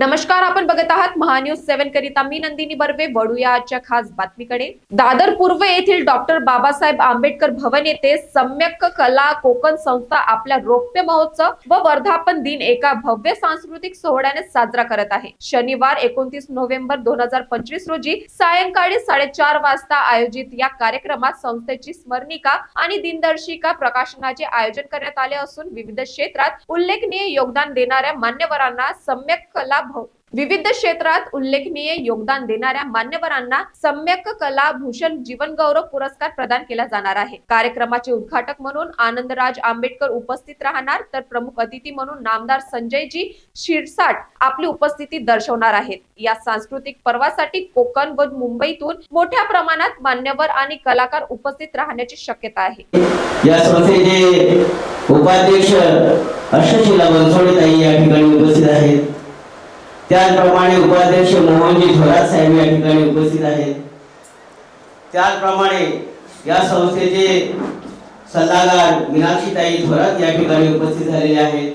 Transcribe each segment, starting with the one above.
नमस्कार आपण बघत आहात महान्यूज सेव्हन करिता. मी नंदिनी बर्वे वळूया आजच्या खास बातमीकडे. दादर पूर्व येथील डॉक्टर बाबासाहेब आंबेडकर भवन येथे सम्यक कला कोकण संस्था आपल्या रौप्य महोत्सव व वर्धापन दिन एका भव्य सांस्कृतिक सोहळ्याने साजरा करत आहे. शनिवार एकोणतीस नोव्हेंबर दोन हजार पंचवीस रोजी सायंकाळी साडेचार वाजता आयोजित या कार्यक्रमात संस्थेची स्मरणिका आणि दिनदर्शिका प्रकाशनाचे आयोजन करण्यात आले असून विविध क्षेत्रात उल्लेखनीय योगदान देणाऱ्या मान्यवरांना सम्यक कला आहोत. विविध क्षेत्रात उल्लेखनीय योगदान देणाऱ्या मान्यवरांना सम्यक कला भूषण जीवन गौरव पुरस्कार प्रदान केला जाणार आहे. कार्यक्रमाचे उद्घाटक म्हणून आनंदराज आंबेडकर उपस्थित राहणार तर प्रमुख अतिथी म्हणून नामदार संजयजी शिरसाट आपली उपस्थिती दर्शवणार आहेत. या सांस्कृतिक पर्वासाठी कोकण व मुंबईतून मोठ्या प्रमाणात मान्यवर आणि कलाकार उपस्थित राहण्याची शक्यता आहे. या संस्थेचे उपाध्यक्ष या ठिकाणी उपस्थित आहेत. त्याचप्रमाणे उपाध्यक्ष मोहनजी थोरात साहेब या ठिकाणी उपस्थित आहेत. त्याचप्रमाणे या संस्थेचे सल्लागार मीनाक्षीताई थोरात या ठिकाणी उपस्थित झालेले आहेत.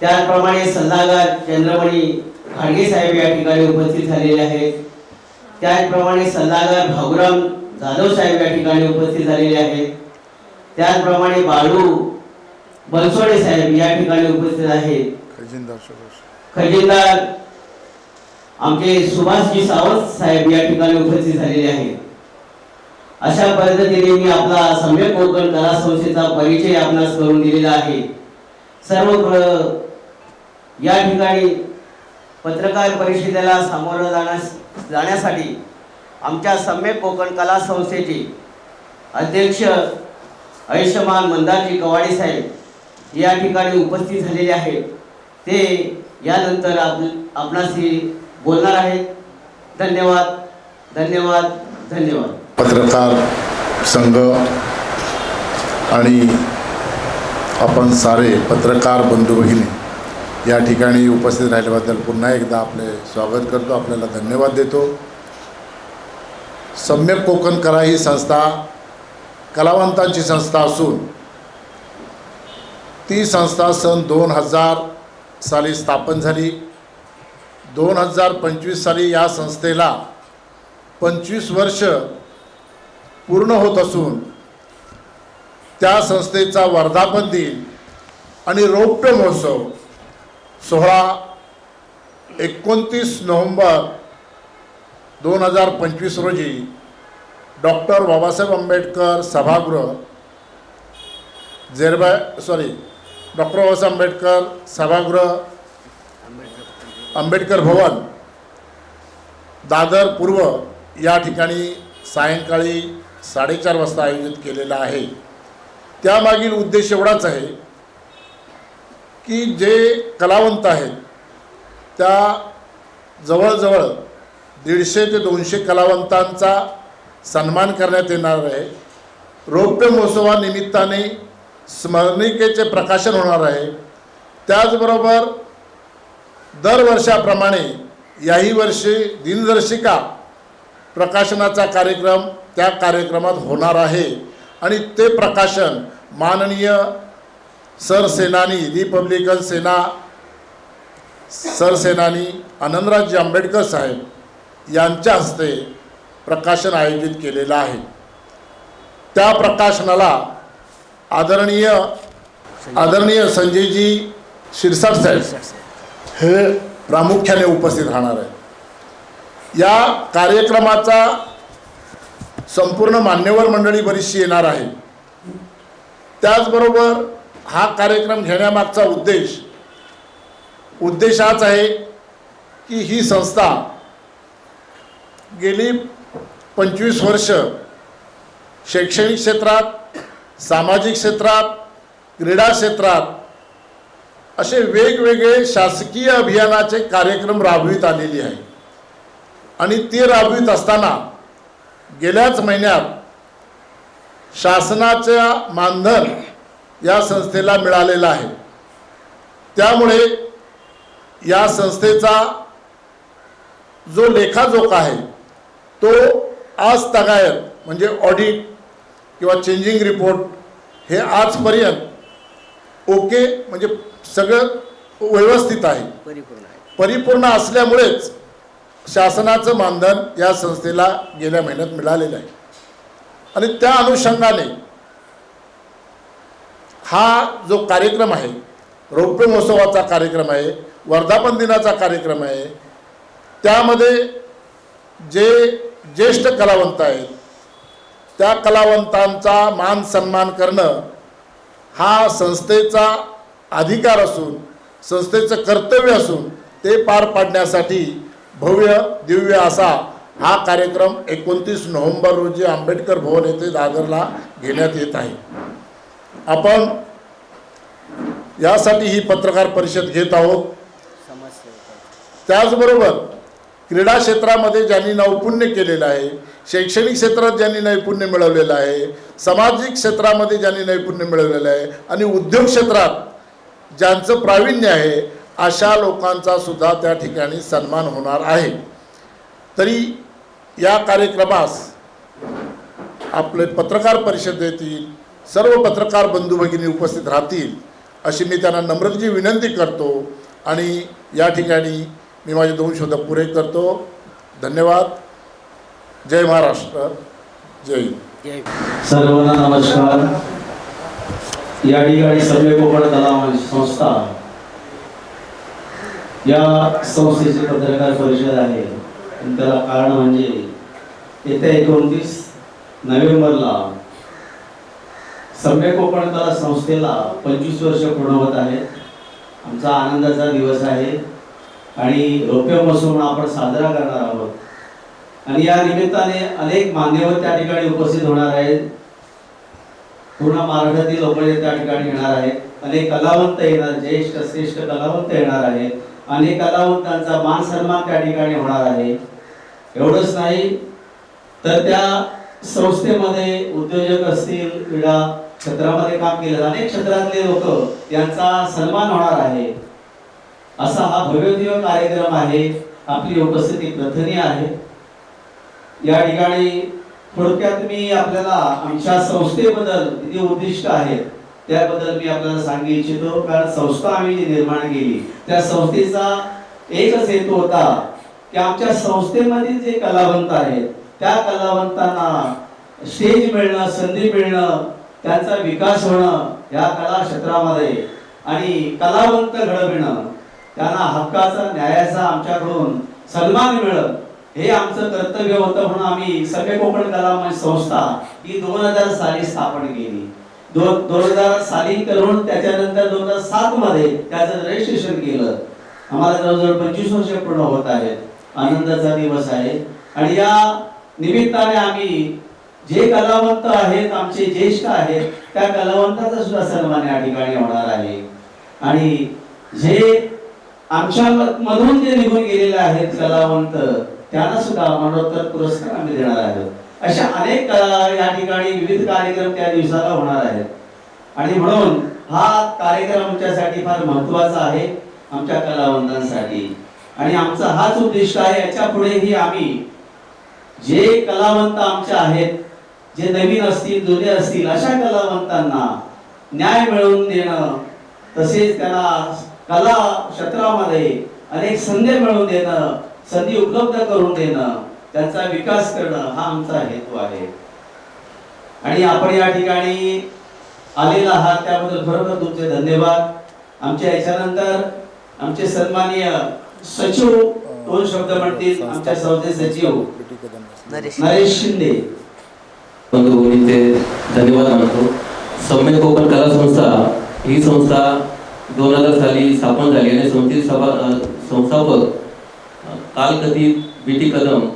त्याचप्रमाणे सल्लागार चंद्रमणी खाडगे साहेब या ठिकाणी उपस्थित झालेले आहेत. त्याचप्रमाणे सल्लागार भाऊराम जाधव साहेब या ठिकाणी उपस्थित झालेले आहेत. त्याचप्रमाणे बाळू बनसोडे साहेब या ठिकाणी उपस्थित आहेत. खजिनदार आमचे सुभाषजी सावंत साहेब या ठिकाणी उपस्थित झालेले आहेत. अशा पद्धतीने मी आपला सम्यक कोकण कला संस्थेचा परिचय आपणास करून दिलेला आहे. सर्व प्र- या ठिकाणी पत्रकार परिषदेला सामोरं जाण्यास जाण्यासाठी आमच्या सम्यक कोकण कला संस्थेचे अध्यक्ष आयुष्यमान मंदारजी कवाडे साहेब या ठिकाणी उपस्थित झालेले आहेत. ते यानंतर आप आपणाशी बोलणार आहेत. धन्यवाद धन्यवाद धन्यवाद. पत्रकार संघ आणि आपण सारे पत्रकार बंधू भगिनी या ठिकाणी उपस्थित राहिल्याबद्दल पुन्हा एकदा आपले स्वागत करतो. आपल्याला धन्यवाद देतो. सम्यक कोकण कला ही संस्था कलावंतांची संस्था असून ती संस्था सन दोन हजार साली स्थापन झाली. दोन हजार पंचवीस साली या संस्थेला पंचवीस वर्ष पूर्ण होत असून त्या संस्थेचा वर्धापन दिन आणि रौप्य महोत्सव सोहळा एकोणतीस नोव्हेंबर दोन हजार पंचवीस रोजी डॉक्टर बाबासाहेब आंबेडकर सभागृह जेरबा सॉरी डॉक्टर बाबासाहेब आंबेडकर सभागृह आंबेडकर भवन दादर पूर्व या ठिकाणी सायंकाळी साडेचार वाजता आयोजित केलेला आहे. त्यामागील उद्देश एवढाच आहे की जे कलावंत आहेत त्या जवळजवळ दीडशे ते दोनशे कलावंतांचा सन्मान करण्यात येणार आहे. रौप्य महोत्सवानिमित्ताने स्मरणिकेचे प्रकाशन होणार आहे. त्याचबरोबर दरवर्षाप्रमाणे याही वर्षी दिनदर्शिका प्रकाशनाचा कार्यक्रम त्या कार्यक्रमात होणार आहे. आणि ते प्रकाशन माननीय सरसेनानी रिपब्लिकन सेना सरसेनानी आनंदराजी आंबेडकर साहेब यांच्या हस्ते प्रकाशन आयोजित केलेलं आहे. त्या प्रकाशनाला आदरणीय आदरणीय संजयजी शिरसाट साहेब हे प्रामुख्याने उपस्थित राहणार आहे या कार्यक्रमाचा संपूर्ण मान्यवर मंडळी बरीचशी येणार आहे. त्याचबरोबर हा कार्यक्रम घेण्यामागचा उद्देश उद्देश हाच आहे की ही संस्था गेली पंचवीस वर्ष शैक्षणिक क्षेत्रात सामाजिक क्षेत्रात क्रीडा क्षेत्रात असे वेगवेगळे शासकीय अभियानाचे कार्यक्रम राबवित आलेली आहे आणि ते राबवित असताना गेल्याच महिन्यात शासनाच्या मानधन या संस्थेला मिळालेलं आहे. त्यामुळे या संस्थेचा जो लेखाजोखा आहे तो आज तगायत म्हणजे ऑडिट किंवा चेंजिंग रिपोर्ट हे आजपर्यंत ओके म्हणजे सगळं व्यवस्थित आहे. परिपूर्ण आहे. परिपूर्ण असल्यामुळेच शासनाचं मानधन या संस्थेला गेल्या महिन्यात मिळालेलं आहे. आणि त्या अनुषंगाने हा जो कार्यक्रम आहे रौप्य महोत्सवाचा कार्यक्रम आहे वर्धापन दिनाचा कार्यक्रम आहे त्यामध्ये जे ज्येष्ठ कलावंत आहेत त्या कलावंतांचा मान सन्मान करणं हा संस्थेचा अधिकार असून संस्थेचं कर्तव्य असून ते पार पाडण्यासाठी भव्य दिव्य असा हा कार्यक्रम एकोणतीस नोव्हेंबर रोजी आंबेडकर भवन येथे दादरला घेण्यात येत आहे. आपण यासाठी ही पत्रकार परिषद घेत आहोत. त्याचबरोबर क्रीडा क्षेत्रामध्ये ज्यांनी नौपुण्य केलेलं आहे शैक्षणिक क्षेत्रात ज्यांनी नैपुण्य मिळवलेलं आहे सामाजिक क्षेत्रामध्ये ज्यांनी नैपुण्य मिळवलेलं आहे आणि उद्योग क्षेत्रात ज्यांचं प्रावीण्य आहे अशा लोकांचा सुद्धा त्या ठिकाणी सन्मान होणार आहे. तरी या कार्यक्रमास आपले पत्रकार परिषदेतील सर्व पत्रकार बंधू भगिनी उपस्थित राहतील अशी मी त्यांना नम्रतेची विनंती करतो आणि या ठिकाणी मी माझे दोन शब्द पुरे करतो. धन्यवाद. जय महाराष्ट्र जय. सर्वांना नमस्कार. या ठिकाणी सभ्य कोकण मंच संस्था या संस्थेची पत्रकार परिषद आहे. आणि त्याला कारण म्हणजे येत्या एकोणतीस नोव्हेंबरला सभ्य कोकण कला संस्थेला पंचवीस वर्ष पूर्ण होत आहेत आमचा आनंदाचा दिवस आहे. आणि रौप्य म्हणून आपण साजरा करणार आहोत. आणि या निमित्ताने अनेक मान्यवर त्या ठिकाणी उपस्थित होणार आहेत. पूर्ण महाराष्ट्रातील लोक त्या ठिकाणी येणार आहेत. अनेक कलावंत येणार ज्येष्ठ श्रेष्ठ कलावंत येणार आहेत. अनेक कलावंतांचा मान सन्मान त्या ठिकाणी होणार आहे. एवढंच नाही तर त्या संस्थेमध्ये उद्योजक असतील क्रीडा क्षेत्रामध्ये काम केलं अनेक क्षेत्रातले लोक यांचा सन्मान होणार आहे. असा हा भव्यदिव्य कार्यक्रम आहे. आपली उपस्थिती प्रथनीय आहे. या ठिकाणी थोडक्यात मी आपल्याला आमच्या संस्थेबद्दल किती उद्दिष्ट आहेत त्याबद्दल मी आपल्याला सांगू इच्छितो. कारण संस्था आम्ही जी निर्माण केली त्या संस्थेचा एकच हेतू होता की आमच्या संस्थेमधील जे कलावंत आहेत त्या कलावंतांना स्टेज मिळणं संधी मिळणं त्यांचा विकास होणं या कला क्षेत्रामध्ये आणि कलावंत घडविणं त्यांना हक्काचा न्यायाचा आमच्याकडून सन्मान मिळत हे आमचं कर्तव्य होतं म्हणून आम्ही सगळे कोकण कला संस्था ही दोन हजार साली स्थापन केली. दोन दोन हजार साली करून त्याच्यानंतर दोन हजार सात मध्ये त्याचं रजिस्ट्रेशन केलं. आम्हाला जवळजवळ पंचवीस वर्ष पूर्ण होत आहेत. आनंदाचा दिवस आहे. आणि या निमित्ताने आम्ही जे कलावंत आहेत आमचे ज्येष्ठ आहेत त्या कलावंताचा सुद्धा सन्मान या ठिकाणी होणार आहे. आणि जे आमच्या मधून जे निघून गेलेले आहेत कलावंत त्यांना सुद्धा मरणोत्तर पुरस्कार आम्ही देणार आहोत. अशा अनेक कला या ठिकाणी विविध कार्यक्रम त्या दिवसाला होणार आहेत. आणि म्हणून हा कार्यक्रम आमच्यासाठी फार महत्त्वाचा आहे आमच्या कलावंतांसाठी. आणि आमचा हाच उद्दिष्ट आहे याच्या पुढेही आम्ही जे कलावंत आमचे आहेत जे नवीन असतील जुने असतील अशा कलावंतांना न्याय मिळवून देणं तसेच त्यांना कला क्षेत्रामध्ये अनेक संधी मिळवून देणं संधी उपलब्ध करून देणं त्यांचा विकास करणं हा आमचा हेतू आहे. आणि आपण या ठिकाणी आलेला आहात त्याबद्दल खरोखर तुमचे धन्यवाद. आमच्या याच्यानंतर आमचे सन्माननीय सचिव दोन शब्द म्हणतील आमच्या संस्थेचे सचिव नरेश. शिंदे. बंधुभूमीचे धन्यवाद मानतो. सौम्य कोकण कला संस्था ही संस्था दोन हजार साली स्थापन झाली आणि संस्थेचे सभा संस्थापक कालकथित बी टी कदम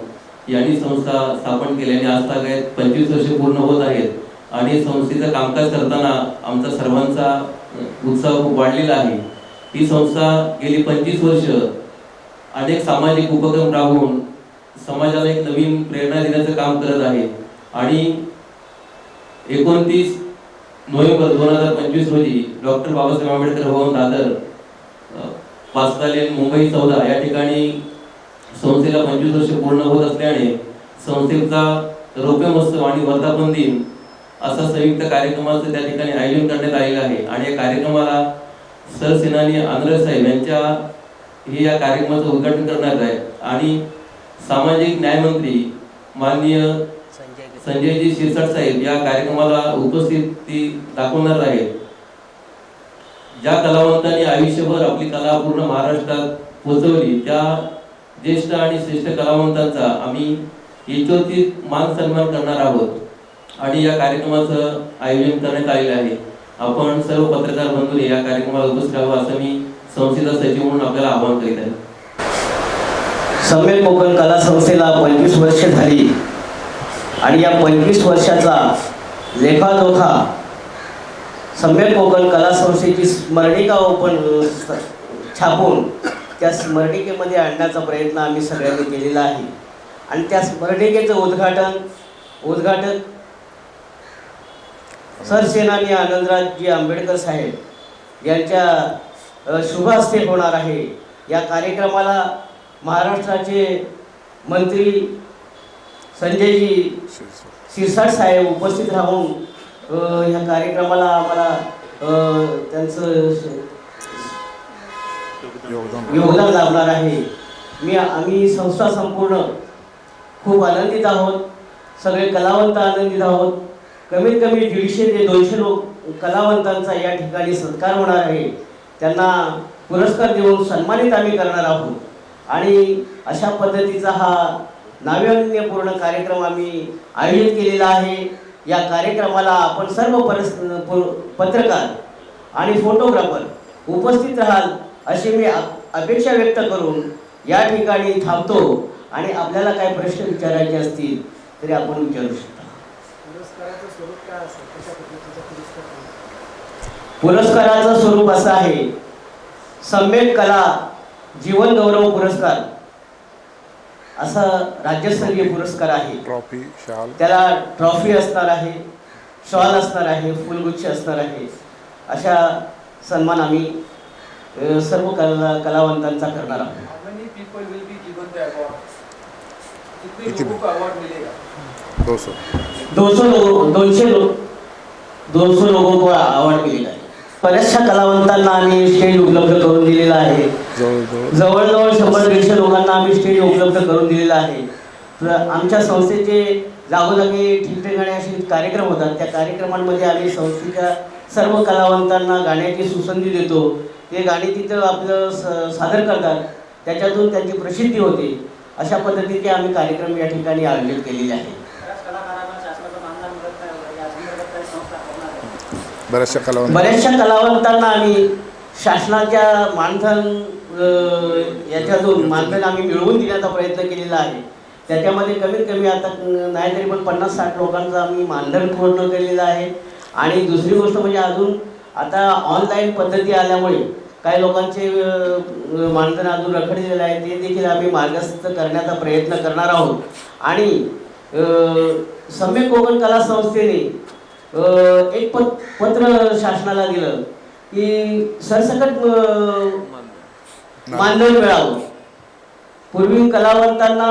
यांनी संस्था स्थापन केली आणि आज तागायत पंचवीस वर्षे पूर्ण होत आहेत. आणि संस्थेचं कामकाज करताना आमचा सर्वांचा उत्साह खूप वाढलेला आहे. ही संस्था गेली पंचवीस वर्ष अनेक सामाजिक उपक्रम राबवून समाजाला एक नवीन प्रेरणा देण्याचं काम करत आहे. आणि एकोणतीस नोव्हेंबर दोन हजार पंचवीस रोजी डॉक्टर बाबासाहेब आंबेडकर भवन दादर अ, मुंबई चौदा या ठिकाणी संस्थेला पंचवीस वर्ष पूर्ण होत असल्याने संस्थेचा रौप्य महोत्सव आणि वर्धापन दिन असा संयुक्त कार्यक्रमाचं त्या ठिकाणी आयोजन करण्यात आलेलं आहे. आणि या कार्यक्रमाला सरसेनानी आंध्र साहेब यांच्या हे या कार्यक्रमाचं उद्घाटन करणार आहे आणि सामाजिक न्यायमंत्री माननीय संजय संजयजी शिरसाट साहेब या कार्यक्रमाला उपस्थिती दाखवणार आहेत. ज्या कलावंतांनी आयुष्यभर आपली कला पूर्ण महाराष्ट्रात पोहोचवली त्या ज्येष्ठ आणि श्रेष्ठ कलावंतांचा आम्ही यथोचित मान सन्मान करणार आहोत. आणि या कार्यक्रमाचं आयोजन करण्यात आलेलं आहे. आपण सर्व पत्रकार बंधूने या कार्यक्रमाला उपस्थित राहावं असं मी संस्थेचा सचिव म्हणून आपल्याला आवाहन करीत आहे. सम्यक कोकण कला संस्थेला पंचवीस वर्ष झाली. आणि या पंचवीस वर्षाचा लेखाजोखा सम्यक कोकण कला संस्थेची स्मरणिका ओपन छापून त्या स्मरणिकेमध्ये आणण्याचा प्रयत्न आम्ही सगळ्यांनी केलेला आहे. आणि त्या स्मरणिकेचं उद्घाटन उद्घाटन सरसेनानी आनंदराजजी आंबेडकर साहेब यांच्या अ, शुभ हस्ते होणार आहे. या कार्यक्रमाला महाराष्ट्राचे मंत्री संजयजी शिरसाट साहेब उपस्थित राहून या कार्यक्रमाला आम्हाला त्यांचं योगदान. लाभणार आहे. मी आम्ही संस्था संपूर्ण खूप आनंदित आहोत. सगळे कलावंत आनंदित आहोत. कमीत कमी दीडशे ते दोनशे लोक कलावंतांचा या ठिकाणी सत्कार होणार आहे. त्यांना पुरस्कार देऊन सन्मानित आम्ही करणार आहोत. आणि अशा पद्धतीचा हा नाविन्यपूर्ण कार्यक्रम आम्ही आयोजित केलेला आहे. या कार्यक्रमाला आपण सर्व परस पत्रकार आणि फोटोग्राफर उपस्थित राहाल. अशी मी अपेक्षा व्यक्त करून या ठिकाणी थांबतो आणि आपल्याला काय प्रश्न विचारायचे असतील तरी आपण विचारू शकता. पुरस्काराचं स्वरूप असं आहे सम्यक कला जीवन गौरव पुरस्कार. असा राज्यस्तरीय पुरस्कार आहे. ट्रॉफी शाल त्याला ट्रॉफी असणार आहे शॉल असणार आहे फुलगुच्छ असणार आहे. अशा सन्मान आम्ही सर्व कला कलावंतांचा करणार. आहोत How many people will be given the award? कितने कितने? लोगों को अवार्ड मिलेगा. दो सौ दोनशे लोक दोनशे लोक दोनशे लोगों को अवॉर्ड आहे. बऱ्याचशा कलावंतांना आम्ही स्टेज उपलब्ध करून दिलेला आहे. जवळजवळ. जवळजवळ शंभर दीडशे लोकांना आम्ही स्टेज उपलब्ध करून दिलेला आहे. तर आमच्या संस्थेचे जागोजागी ठिकठिकाणी असे कार्यक्रम होतात. त्या कार्यक्रमांमध्ये आम्ही संस्थेच्या सर्व कलावंतांना गाण्याची सुसंधी देतो. ते गाणी तिथं आपलं स सादर करतात. त्याच्यातून त्यांची प्रसिद्धी होते. अशा पद्धतीचे आम्ही कार्यक्रम या ठिकाणी आयोजित केलेले आहे. बऱ्याचशा कलावंत बऱ्याचशा कलावंतांना आम्ही शासनाच्या मानधन याच्यातून मानधन आम्ही मिळवून देण्याचा प्रयत्न केलेला आहे. त्याच्यामध्ये कमीत कमी आता नाही तरी पण पन्नास साठ लोकांचं आम्ही मानधन पूर्ण केलेलं आहे. आणि दुसरी गोष्ट म्हणजे अजून आता ऑनलाईन पद्धती आल्यामुळे काही लोकांचे मानधन अजून रखडलेलं आहे ते देखील आम्ही मार्गस्थ करण्याचा प्रयत्न करणार आहोत. आणि सम्य सम्यक कोकण कला संस्थेने एक पत पत्र शासनाला दिलं की सरसकट मानधन मिळावं. पूर्वी कलावंतांना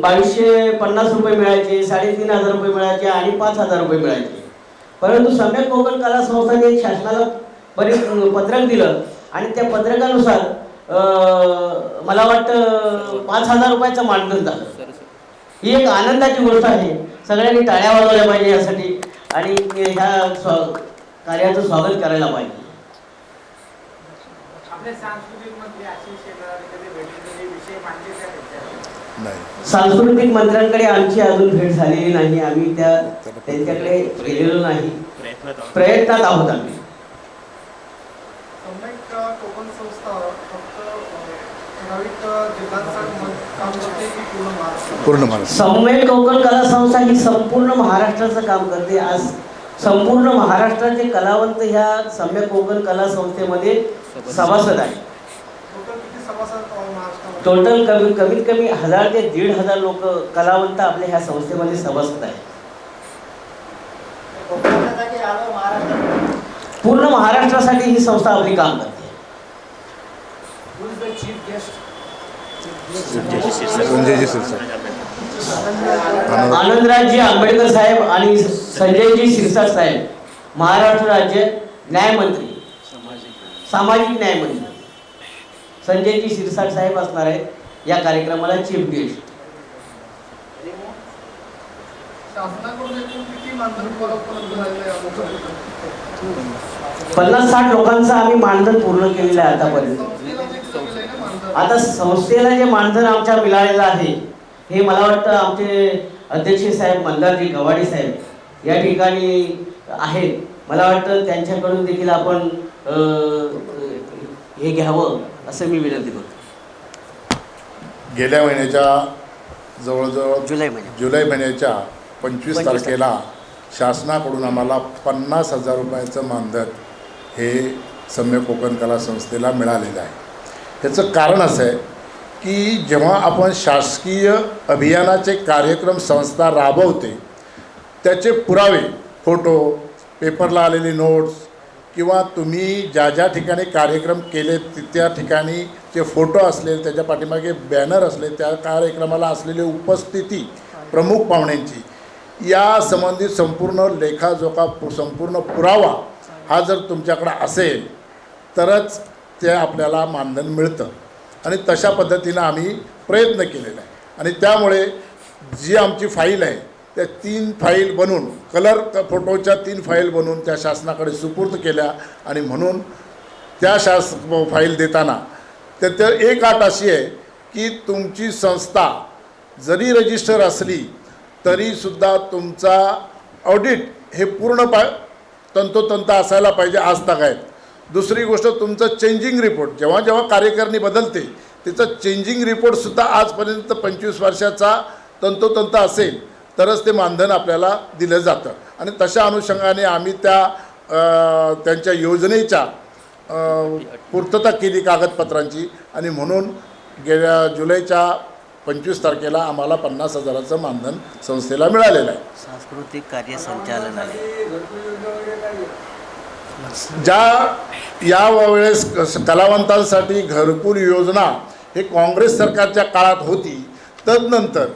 बावीसशे पन्नास रुपये मिळायचे साडेतीन हजार रुपये मिळायचे आणि पाच हजार रुपये मिळायचे. परंतु सम्यक कोकण कला संस्थाने शासनाला बरेच पत्रक दिलं आणि त्या पत्रकानुसार अ, मला वाटतं पाच हजार रुपयाचं मानधन झालं. ही एक आनंदाची गोष्ट आहे. सगळ्यांनी टाळ्या वाजवल्या पाहिजे यासाठी. आणि ह्या स्वा कार्याचं स्वागत करायला पाहिजे. सांस्कृतिक मंत्र्यांकडे आमची अजून भेट झालेली नाही. आम्ही त्या त्यांच्याकडे गेलेलो नाही. प्रयत्नात आहोत आम्ही. संस्था फक्त पूर्ण महाराष्ट्र? कोकण कला संस्था ही संपूर्ण महाराष्ट्राचं काम करते. आज संपूर्ण महाराष्ट्राचे कलावंत ह्या सम्यक कोकण कला संस्थेमध्ये सभासद आहे टोटल कमी कमीत कमी हजार ते दीड हजार लोक कलावंत आपल्या ह्या संस्थेमध्ये सभासद आहेत कोकणाच्या जागी आलं महाराष्ट्रात पूर्ण महाराष्ट्रासाठी ही संस्था आपली काम करते. Who is the chief guest? Sanjayji Shirsat आनंद आनंदराजजी आंबेडकर साहेब आणि संजयजी शिरसाट साहेब महाराष्ट्र राज्य न्यायमंत्री सामाजिक न्याय मंच संजयजी शिरसाट साहेब असणार आहेत या कार्यक्रमाला चीफ गेस्ट शासनाकडून पन्नास साठ लोकांचं आम्ही मानधन पूर्ण केलेलं आहे आतापर्यंत. आता संस्थेला जे मानधन आमच्या मिळालेलं आहे हे मला वाटतं आमचे अध्यक्ष साहेब मंदारजी गवाडी साहेब या ठिकाणी आहेत. मला वाटतं त्यांच्याकडून देखील आपण हे घ्यावं असं मी विनंती करतो. गेल्या महिन्याच्या जवळजवळ जुलै महिन्यात जुलै महिन्याच्या पंचवीस तारखेला. शासनाकडून आम्हाला पन्नास हजार रुपयाचं मानधन हे सम्य कोकण कला संस्थेला मिळालेलं आहे. ह्याचं कारण असं आहे की जेव्हा आपण शासकीय अभियानाचे कार्यक्रम संस्था राबवते त्याचे पुरावे फोटो पेपरला आलेली नोट्स किंवा तुम्ही ज्या ज्या ठिकाणी कार्यक्रम केले त्या ठिकाणी जे फोटो असले त्याच्या पाठीमागे बॅनर असले त्या कार्यक्रमाला असलेली उपस्थिती प्रमुख पाहुण्यांची या संबंधित संपूर्ण लेखाजोखा पु- संपूर्ण पुरावा हा जर तुमच्याकडं असेल तरच ते आपल्याला मानधन मिळतं. आणि तशा पद्धतीनं आम्ही प्रयत्न केलेला आहे. आणि त्यामुळे जी आमची फाईल आहे त्या तीन फाईल बनवून कलर फोटोच्या तीन फाईल बनवून त्या शासनाकडे सुपूर्द केल्या आणि म्हणून त्या शास फाईल देताना तर त्या एक आठ अशी आहे की तुमची संस्था जरी रजिस्टर असली तरीसुद्धा तुमचा ऑडिट हे पूर्ण पा तंतोतंत असायला पाहिजे आज आहेत. दुसरी गोष्ट तुमचं चेंजिंग रिपोर्ट जेव्हा जेव्हा कार्यकारिणी बदलते तिचं चेंजिंग रिपोर्टसुद्धा आजपर्यंत पंचवीस वर्षाचा तंतोतंत असेल तरच ते मानधन आपल्याला दिलं जातं. आणि तशा अनुषंगाने आम्ही त्या त्यांच्या योजनेच्या पूर्तता केली कागदपत्रांची. आणि म्हणून गेल्या जुलैच्या पंचवीस तारखेला आम्हाला पन्नास हजाराचं मानधन संस्थेला मिळालेलं आहे. सांस्कृतिक कार्य संचालनालय. ज्या या वेळेस क- कलावंतांसाठी घरकुल योजना हे काँग्रेस सरकारच्या काळात होती तदनंतर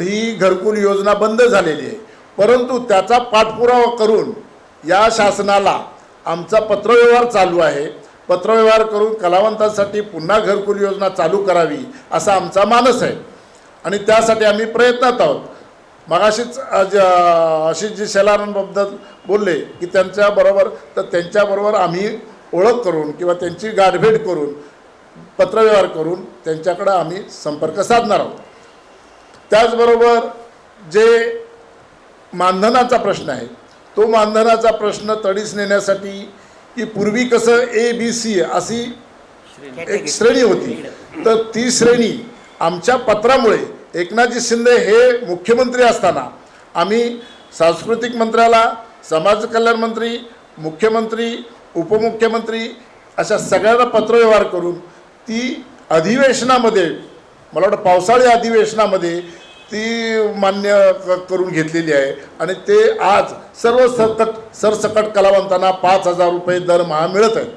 ही घरकुल योजना बंद झालेली आहे. परंतु त्याचा पाठपुरावा करून या शासनाला आमचा पत्रव्यवहार चालू आहे. पत्रव्यवहार करून कलावंतांसाठी पुन्हा घरकुल योजना चालू करावी असा आमचा मानस आहे. आणि त्यासाठी आम्ही प्रयत्नात आहोत. मगाशीच आज अशी जी शेलारांबद्दल बोलले की त्यांच्याबरोबर तर त्यांच्याबरोबर आम्ही ओळख करून किंवा त्यांची गाठभेट करून पत्रव्यवहार करून त्यांच्याकडं आम्ही संपर्क साधणार आहोत. त्याचबरोबर जे मानधनाचा प्रश्न आहे तो मानधनाचा प्रश्न तडीस नेण्यासाठी की पूर्वी कसं ए बी सी अशी एक श्रेणी होती. तर ती श्रेणी आमच्या पत्रामुळे एकनाथजी शिंदे हे मुख्यमंत्री असताना आम्ही सांस्कृतिक मंत्र्याला समाज कल्याण मंत्री मुख्यमंत्री उपमुख्यमंत्री अशा सगळ्यांना पत्रव्यवहार करून ती अधिवेशनामध्ये मला वाटतं पावसाळी अधिवेशनामध्ये ती मान्य क- करून घेतलेली आहे. आणि ते आज सर्व सरकट सरसकट कलावंतांना पाच हजार रुपये दरमहा मिळत आहेत.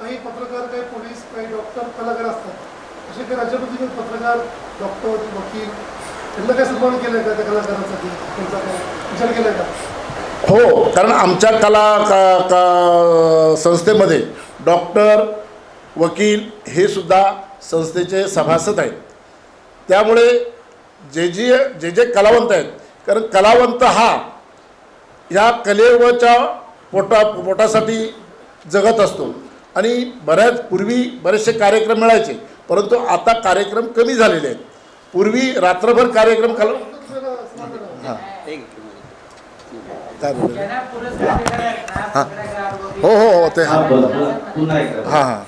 काही पत्रकार काही पोलीस काही डॉक्टर कलाकार असतात. असे काही राज्यामध्ये पत्रकार डॉक्टर वकील त्यांना काय सन्मान केलाय का त्या कलाकारांसाठी? त्यांचा काय विचार केलाय का? हो कारण आमच्या कला का का संस्थेमध्ये डॉक्टर वकील हे सुद्धा संस्थेचे सभासद आहेत. त्यामुळे जे जे जे जे कलावंत आहेत कारण कलावंत हा ह्या कलेवरच्या पोटा पोटासाठी जगत असतो. आणि बऱ्याच पूर्वी बरेचसे कार्यक्रम मिळायचे परंतु आता कार्यक्रम कमी झालेले आहेत. पूर्वी रात्रभर कार्यक्रम कला हां. काय? हां. हो हो हो ते हां. हां हां.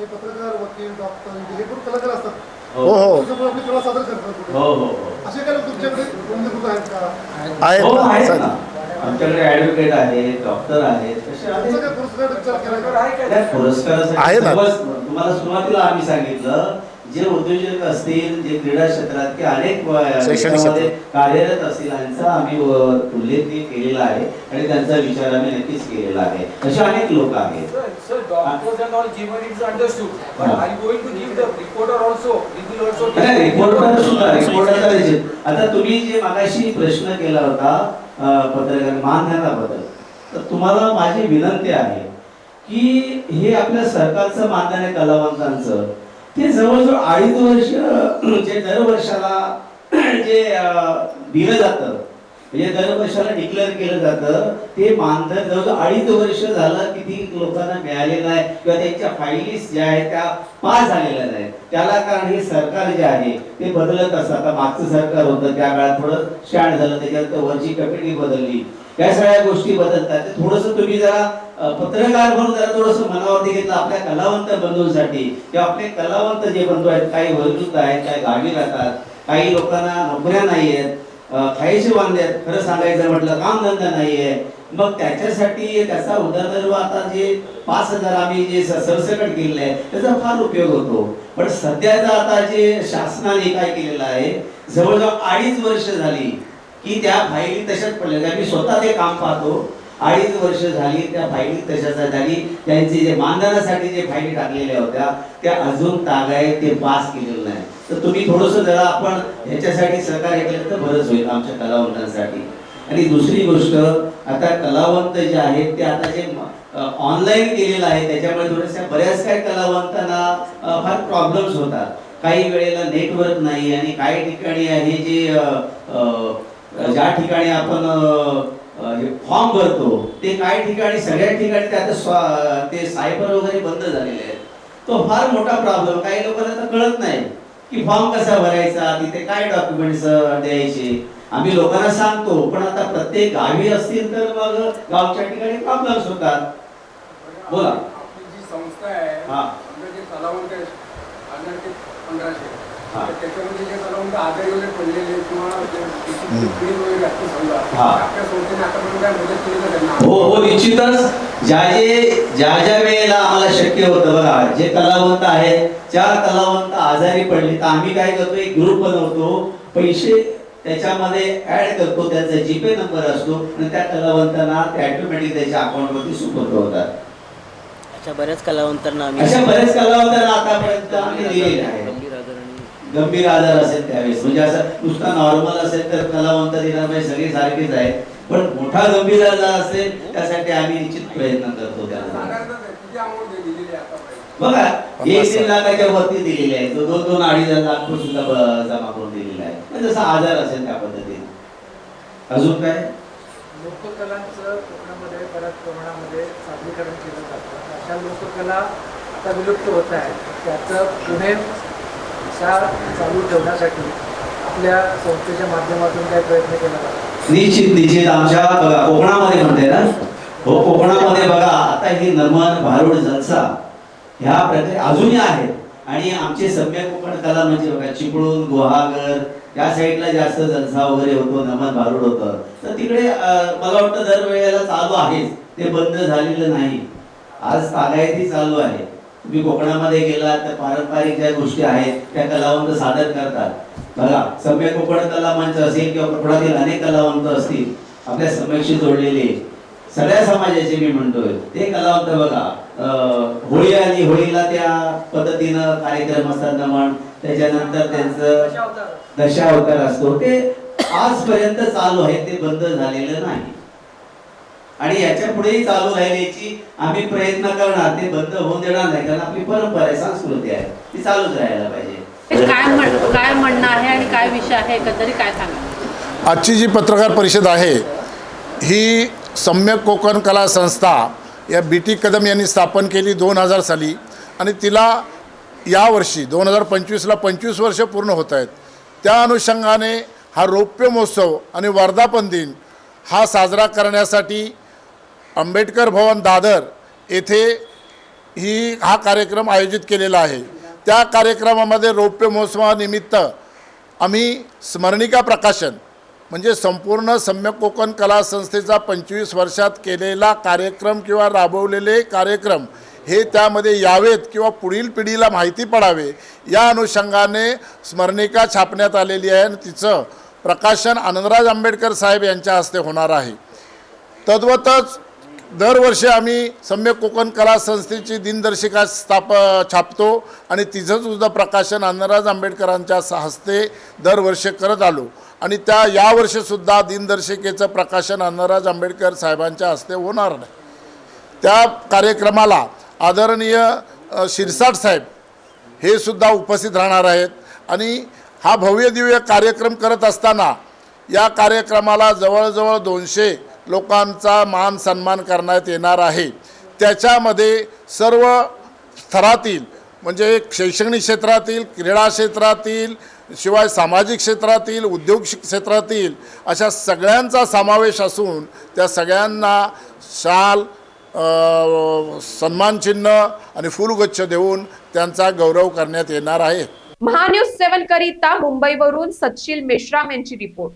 हे पत्रकार वकील डॉक्टर हे पण कलाकार असतात. हो हो. त्याच्यामुळे आपली कला सादर करतात कुठे? हो हो हो. असे काय लोक तुमच्याकडे नोंदणीकृत आहेत का? आहेत हो आहेत ना ना. आमच्याकडे ऍडव्होकेट आहेत डॉक्टर आहेत तसे त्यांचा आहेत काय पुरस्कार विचार केला का त्या पुरस्कारासाठी आहे ना. सर्वच- तुम्हाला सुरुवातीला आम्ही सांगितलं जे उद्योजक असतील जे क्रीडा क्षेत्रात की अनेक कार्यरत असतील यांचा आम्ही व- उल्लेख केलेला आहे आणि त्यांचा विचार आम्ही नक्कीच केलेला आहे. असे अनेक लोक आहेत. रिपोर्टर सुद्धा रिपोर्टर आता तुम्ही जे मागाशी प्रश्न केला होता पत्रकार मानधनाबद्दल तर तुम्हाला माझी विनंती आहे की हे आपल्या सरकारचं मानधन आहे कलावंतांचं. ते जवळजवळ अडीच वर्ष म्हणजे जे दरवर्षाला जे दिलं जातं म्हणजे दरवर्षाला डिक्लेअर केलं जातं ते मानधन जवळजवळ अडीच वर्ष झालं किती लोकांना मिळालेलं आहे किंवा त्यांच्या फायलीस ज्या आहेत त्या पास झालेल्या नाहीत. त्याला कारण हे सरकार जे आहे ते बदलत असतं. आता मागचं सरकार होतं त्या काळात थोडं स्टँड झालं त्याच्यात वरची कमिटी बदलली. या सगळ्या गोष्टी बदलतात. थोडस थोडंसं तुम्ही जरा पत्रकार म्हणून जरा थोडस मनावरती घेतलं आपल्या कलावंत बंधूंसाठी. किंवा आपले कलावंत जे बंधू आहेत काही वयोवृद्ध आहेत काही गावी राहतात काही लोकांना नोकऱ्या नाही आहेत खायचे वांदे आहेत खरं सांगायचं म्हटलं काम धंदा नाहीये. मग त्याच्यासाठी त्याचा उदरनिर्वाह आता जे पाच हजार आम्ही जे सरसकट केलेलं आहे त्याचा फार उपयोग होतो. पण सध्याचा आता जे शासनाने काय केलेलं आहे जवळजवळ अडीच वर्ष झाली की त्या फायली तशाच पडल्या. म्हणजे मी स्वतः ते काम पाहतो. अडीच वर्ष झाली त्या फायली तशाच झाली त्यांचे जे मानधनासाठी जे फायली टाकलेल्या होत्या त्या अजून तागायत ते पास केलेलं नाही. तर तुम्ही थोडस जरा आपण ह्याच्यासाठी सहकार्य केलं तर बरंच होईल आमच्या कलावंतांसाठी. आणि दुसरी गोष्ट आता कलावंत जे आहेत ते आता जे ऑनलाईन केलेलं आहे त्याच्यामुळे थोड्याशा बऱ्याच काही कलावंतांना फार प्रॉब्लेम्स होतात. काही वेळेला नेटवर्क नाही आणि काही ठिकाणी आहे जे ज्या ठिकाणी आपण फॉर्म भरतो ते काही ठिकाणी सगळ्या ठिकाणी ते आता ते सायबर वगैरे बंद झालेले आहेत. तो फार मोठा प्रॉब्लेम काही लोकांना तर कळत नाही की फॉर्म कसा भरायचा तिथे काय डॉक्युमेंट्स द्यायचे. आम्ही लोकांना सांगतो पण आता प्रत्येक गावी असतील तर मग गावच्या ठिकाणी प्रॉब्लेम्स होतात. बोला. जी संस्था आहे हा. पंधराशे. त्याच्यामध्ये जे कलावंत आजारी वगैरे पडलेले किंवा जे हम्म. पीडित वगैरे असतील समजा हा. आपल्या संस्थेने आतापर्यंत काय मदत केली का त्यांना? हो हो निश्चितच. ज्या जे ज्या ज्या वेळेला आम्हाला शक्य होतं बघा जे कलावंत आहेत ज्या कलावंत आजारी पडले तर आम्ही काय करतो एक ग्रुप बनवतो पैसे त्याच्यामध्ये ऍड करतो त्यांचा जीपे नंबर असतो आणि त्या कलावंतांना ते ऑटोमॅटिक त्याच्या अकाउंटवरती सुपूर्द होतात. अशा बऱ्याच कलावंतांना आम्ही अशा बरेच कलावंतांना आतापर्यंत आम्ही दिलेले आहे गंभीर आजार असेल त्यावेळेस. म्हणजे असं नुसता नॉर्मल असेल तर कलावंत म्हणजे सगळे सारखेच आहे पण मोठा गंभीर आजार असेल त्यासाठी आम्ही निश्चित प्रयत्न करतो त्याला. आहे बघा एक दीड लाखाच्या वरती दिलेले आहे तो दोन दोन अडीच लाख सुद्धा जमा करून दिलेला आहे. म्हणजे जसा आजार असेल त्या पद्धतीने अजून काय? लोककलांचं कोकणामध्ये बऱ्याच प्रमाणामध्ये सादरीकरण केलं जातं. अशा लोककला आता विलुप्त होत आहेत. त्याचं पुणे शाळा चालू ठेवण्यासाठी आपल्या संस्थेच्या माध्यमातून काय प्रयत्न केला जातो. निश्चित निश्चित. आमच्या बघा कोकणामध्ये म्हणते ना? हो कोकणामध्ये बघा आता ही नर्मद भारुड जलसा ह्या प्रकारे अजूनही आहेत. आणि आमचे सम्य कोकण कला म्हणजे बघा चिपळूण गुहागर या साईडला जास्त जलसा वगैरे होतो नमन भारुड होतं. तर तिकडे मला वाटतं दरवेळेला चालू आहेच. ते बंद झालेलं नाही. आज तागायती चालू आहे. तुम्ही कोकणामध्ये गेलात तर पारंपरिक ज्या गोष्टी आहेत त्या कलावंत सादर करतात. बघा सम्य कोकण कला मंच असेल किंवा कोकणातील अनेक कलावंत असतील आपल्या सम्यकशी जोडलेले सगळ्या समाजाचे मी म्हणतोय ते कलावंत बघा होळी आली होळीला त्या पद्धतीनं कार्यक्रम असतात नमन त्याच्यानंतर त्यांचं दशावतार असतो. ते आजपर्यंत चालू आहे ते बंद झालेलं नाही. आणि याच्या पुढेही चालू राहिल्याची आम्ही प्रयत्न करणार. ते बंद होऊन देणार नाही कारण आपली परंपरा आहे संस्कृती आहे. ती चालूच राहायला पाहिजे. काय म्हण काय म्हणणं आहे आणि काय विषय आहे एकंदरीत काय सांगा? आजची जी पत्रकार परिषद आहे ही सम्यक कोकण कला संस्था या बी टी कदम यांनी स्थापन केली दोन हजार साली. आणि तिला यावर्षी दोन हजार पंचवीसला पंचवीस वर्ष पूर्ण होत आहेत. त्या अनुषंगाने हा रौप्य महोत्सव आणि वर्धापन दिन हा साजरा करण्यासाठी आंबेडकर भवन दादर येथे ही हा कार्यक्रम आयोजित केलेला आहे. त्या कार्यक्रमामध्ये रौप्य महोत्सवानिमित्त आम्ही स्मरणिका प्रकाशन म्हणजे संपूर्ण सम्यक कोकण कला संस्थेचा पंचवीस वर्षात केलेला कार्यक्रम किंवा राबवलेले कार्यक्रम हे त्यामध्ये यावेत किंवा पुढील पिढीला माहिती पडावे या अनुषंगाने स्मरणिका छापण्यात आलेली आहे आणि तिचं प्रकाशन आनंदराज आंबेडकर साहेब यांच्या हस्ते होणार आहे. तद्वतच दरवर्षी आम्ही सम्यक कोकण कला संस्थेची दिनदर्शिका स्थाप छापतो आणि तिचंसुद्धा प्रकाशन आनंदराज आंबेडकरांच्या हस्ते दरवर्षी करत आलो. आणि त्या यावर्षीसुद्धा दिनदर्शिकेचं प्रकाशन अन्नराज आंबेडकर साहेबांच्या हस्ते होणार नाही. त्या कार्यक्रमाला आदरणीय शिरसाट साहेब हे सुद्धा उपस्थित राहणार आहेत. आणि हा भव्य दिव्य कार्यक्रम करत असताना या कार्यक्रमाला जवळजवळ दोनशे लोकांचा मान सन्मान करण्यात येणार आहे. त्याच्यामध्ये सर्व स्तरातील म्हणजे शैक्षणिक क्षेत्रातील क्रीडा क्षेत्रातील शिवाय सामाजिक क्षेत्रातील उद्योग क्षेत्रातील अशा सगळ्यांचा समावेश असून त्या सगळ्यांना शाल सन्मानचिन्ह आणि फुलगच्छ देऊन त्यांचा गौरव करण्यात येणार आहे. महान्यूज सेवन करिता मुंबईवरून सचिल मेश्राम यांची रिपोर्ट.